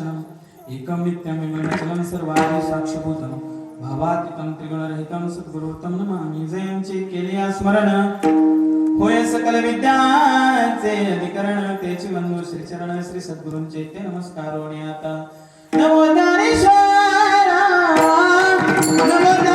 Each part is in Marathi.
तत्त्वमस्यादिलक्षणम् एकं नित्यमेवचलं सर्वादि साक्षीभूतं। भावातीतं त्रिगुणरहितं सद्गुरुतं नमामि। जयंचे केले स्मरण। होय सकल विद्यांचे अधिकरण। तेची बंधू श्रीचरण श्री सद्गुरूंचे ते नमस्कार आता। नमो ज्ञानेश्वरा नमो।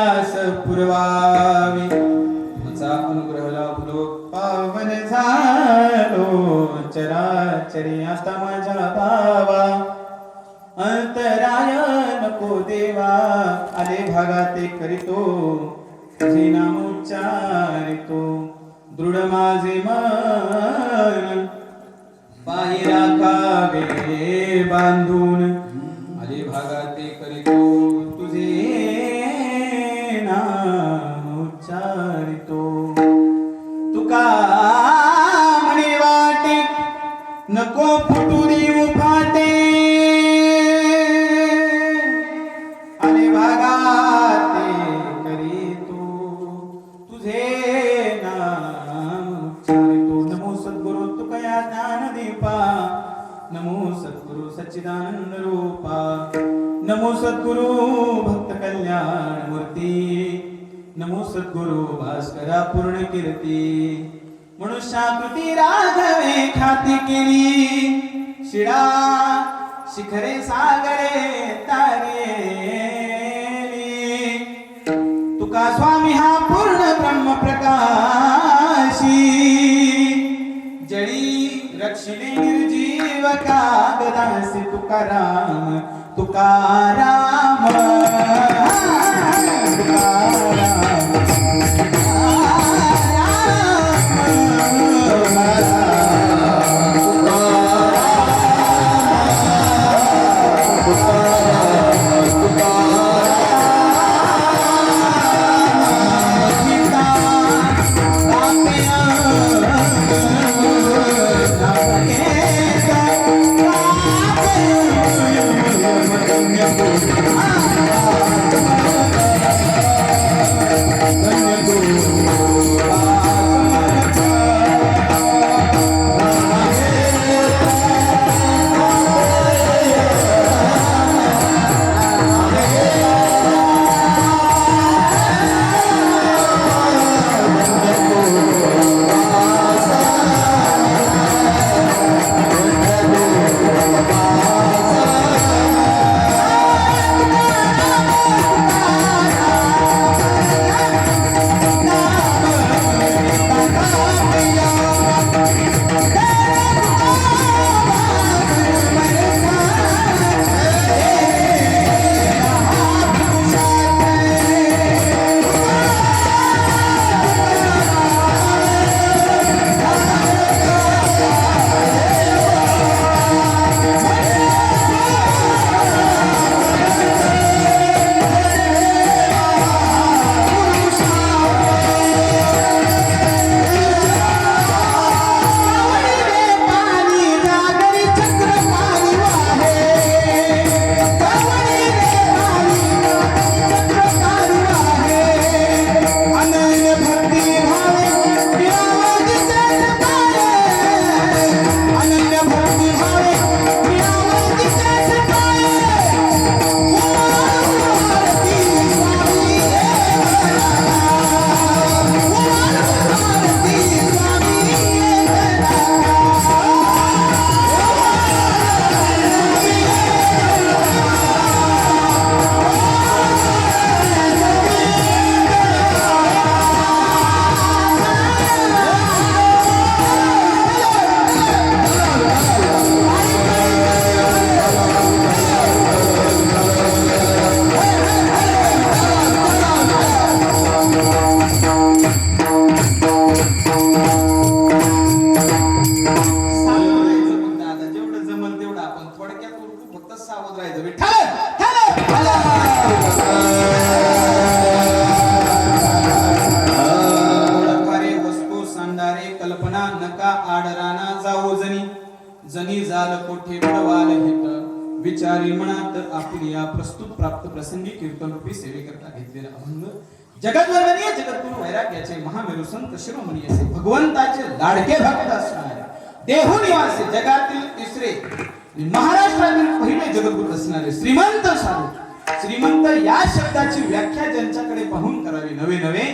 त्याची पुरवावी. तुमचा अनुग्रह लाभलो पावन झालो चराचरी आता माझ्या भावा अंतराय नको देवा आले भागाते करीतो तुझे नाम उच्चारितो. दृढ माझे मन पायी राखावे बांधून. सच्चिदानंद रूपा नमो सद्गुरु भक्त कल्याण मूर्ती नमो सद्गुरु भास्करा पूर्ण कीर्ती मनुष्याकृती राघवे खाती केली। शिळा शिखरे सागरे तारेली तुका स्वामी हा पूर्ण ब्रह्म प्रकाशी जळी रक्षिणी निर्जीवका। कागदासी तुकाराम तुकाराम नाचत वस्तू सांडारे कल्पना नका आडराना जाऊ जनी. जनी जाल कोठे पडवाल हित? विचारी म्हणा आपली या प्रस्तुत प्राप्त प्रसंगी कीर्तन रूपी सेवेकरता घेतलेला अभंग. जगद्वरणीय जगद्गुरु वैराग्याचे महामेरू संत शिरोमणी असे भगवंताचे लाडके भक्त असणारे देहू निवासी जगातील तिसरे महाराष्ट्रातील पहिले जगद्गुरु असणारे श्रीमंत साधू. श्रीमंत या शब्दाची व्याख्या ज्यांच्याकडे पाहून करावी नवे नवे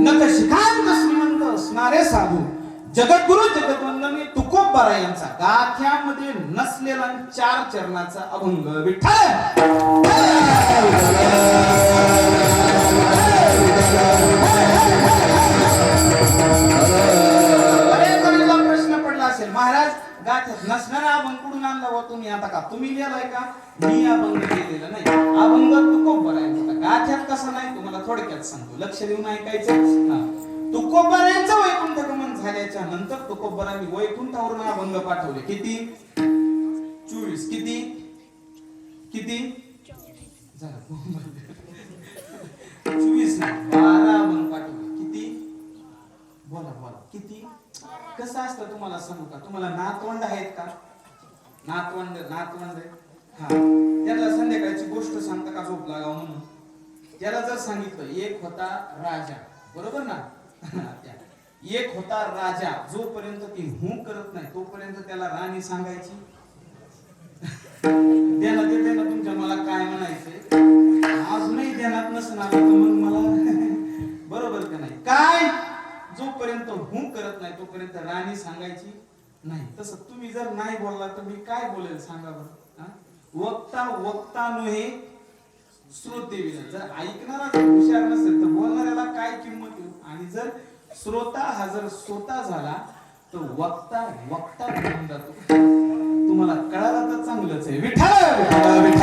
नक शिखांत श्रीमंत असणारे साधू. जगद्गुरु जगद्वंदने तुकोबारा यांचा गाथ्यामध्ये नसलेला चार चरणाचा अभंग विठ्ठल. तुम्ही आता का? मी अभंग लिहिलेला नाही. अभंग तुकोबर यांचा गाथ्यात कसं नाही? तुम्हाला थोडक्यात सांगतो. लक्ष देऊन ऐकायचं? तुकोबऱ्यांचं तुकोबरांचं वैकुंठ गमन झाल्याच्यानंतर तुकोबरांनी वैकुंठावरून अभंग पाठवले. किती? चोवीस. किती? किती? चोवीस नाही. बारा अभंग पाठवले. किती? बोला बोला. किती? कसं असतं तुम्हाला सांगू का? तुम्हाला नातवंड आहेत का? नातवंड नातवंड हा. त्याला संध्याकाळची गोष्ट सांगता का झोप लागाव म्हणून? त्याला जर सांगितलं एक होता राजा. बरोबर ना? एक होता राजा. जोपर्यंत ती हू करत नाही तोपर्यंत त्याला राणी सांगायची. ध्यानात येते ना तुमच्या मला काय म्हणायचंय? अजूनही ध्यानात नसणार तर मग मला. बरोबर का नाही? काय? जोपर्यंत हू करत नाही तोपर्यंत राणी सांगायची. नाही. तसं तुम्ही जर नाही बोलला तर मी काय बोलेल सांगा बरं? वक्ता वक्ता नव्हे श्रोते जर ऐकणारा जर हुशार नसेल तर बोलणाऱ्याला काय किंमत आणि जर श्रोता हा जर श्रोता झाला तर वक्ता वक्ता बनून जातो. तुम्हाला कळाला तर चांगलंच आहे. विठ्ठल!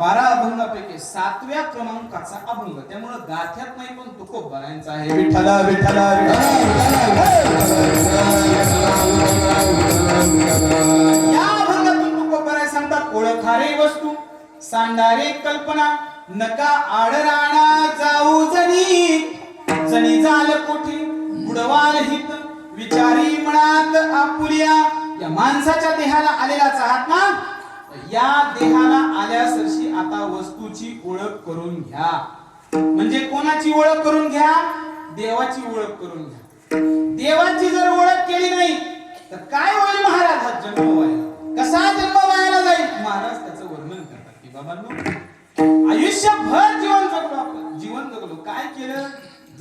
बारा अभंगापैकी सातव्या क्रमांकाचा अभंग. त्यामुळे गाथ्यात नाही पण तुकोबरांचा आहे. विठ्ठल विठ्ठल या अभंगातून सांगतात ओळखारे वस्तू सांडारे कल्पना नका आडराणा जाऊ जणी जणी जाल कोठी बुडवाल हित विचारी मनात आपुलिया. या माणसाच्या देहाला आलेलाच आहात ना? या देहाला आल्यासरशी आता वस्तूची ओळख करून घ्या. म्हणजे कोणाची ओळख करून घ्या? देवाची ओळख करून घ्या. देवाची जर ओळख केली नाही तर काय होईल महाराज? हा जन्म व्हायला. कसा जन्म व्हायला जाईल? महाराज त्याचं वर्णन करतात की बाबांनो आयुष्यभर जीवन जगलो आपण. जीवन जगलो. काय केलं?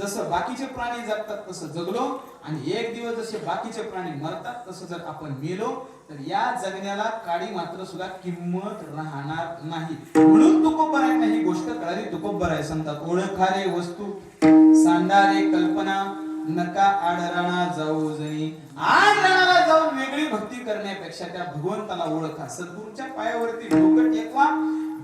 जसं बाकीचे प्राणी जगतात तसं जगलो. आणि एक दिवस जसे बाकीचे प्राणी मरतात तसं जर आपण मेलो तर या जगण्याला काळी मात्र सुद्धा किंमत राहणार नाही. म्हणून तुकोबरायांना ही गोष्ट कळाली. तुकोबराय सांगतात ओळखारे वस्तू सांडारे कल्पना नका आडराणा जाऊ जणी आडराणाला जाऊन वेगळी भक्ती करण्यापेक्षा त्या भगवंताला ओळखा. सद्गुरूच्या पायावरती डोकं टेकवा.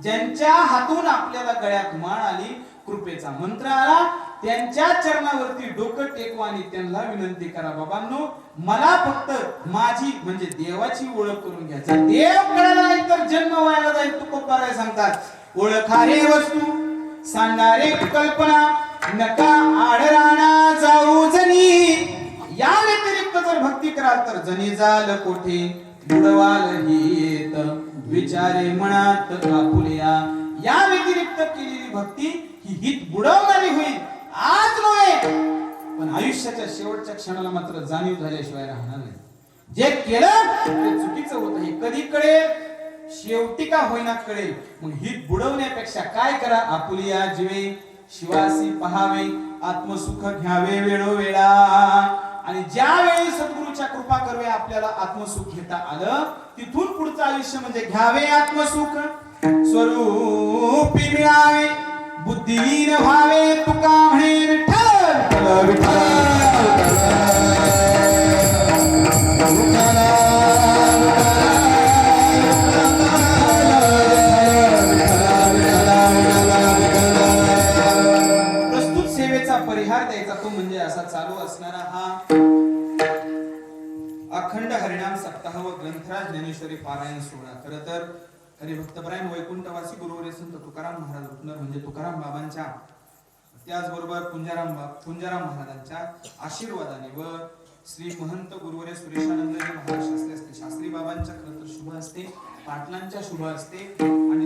ज्यांच्या हातून आपल्याला गळ्यात माळ आली कृपेचा मंत्र आला त्यांच्या चरणावरती डोकं टेकवा आणि त्यांना विनंती करा बाबांनो. मला फक्त माझी म्हणजे देवाची ओळख करून घ्यायचा. देव कळाला तर जन्म व्हायला जाईल तुकोबाराय सांगतात. ओळखारे वस्तू सांगणारे कल्पना. नका आडराणा जाऊ जनी. या व्यतिरिक्त जर भक्ती कराल तर जनी जाल कोठे? बुडवाल येत विचारे मनात आपुल्या या व्यतिरिक्त केलेली भक्ती ही हित बुडवणारी होईल. आज नव्हे पण आयुष्याच्या शेवटच्या क्षणाला मात्र जाणीव झाल्याशिवाय राहणार नाही. जे केलं ते चुकीचं होत हे कधी कळेल शेवटी का होईना कळेल. मग हित बुडवण्यापेक्षा काय करा? आपुलिया जीवे शिवासी पहावे आत्मसुख घ्यावे वेळोवेळा. आणि ज्या वेळी सद्गुरूच्या कृपा करवे आपल्याला आत्मसुख घेता आलं तिथून पुढचं आयुष्य म्हणजे घ्यावे आत्मसुख. स्वरूपी मिळावे. बुद्धिहीन भावे तुका म्हणे विठ्ठल. विठ्ठल. प्रस्तुत सेवेचा परिहार द्यायचा तो म्हणजे असा चालू असणारा हा अखंड हरिणाम सप्ताह व ग्रंथराज ज्ञानेश्वरी पारायण सोहळा. खर तर हरिभक्तपरायण वैकुंठवासी गुरुवरे संत तुकाराम महाराज रुपनर म्हणजे तुकाराम बाबांच्या त्याचबरोबर पुंजाराम पुंजाराम महाराजांच्या आशीर्वादाने व श्री महंत गुरुवरे सुरेशानंद महाराज शास्त्री असते. शास्त्री बाबांच्या खरं तर शुभ असते पाटलांच्या शुभ असते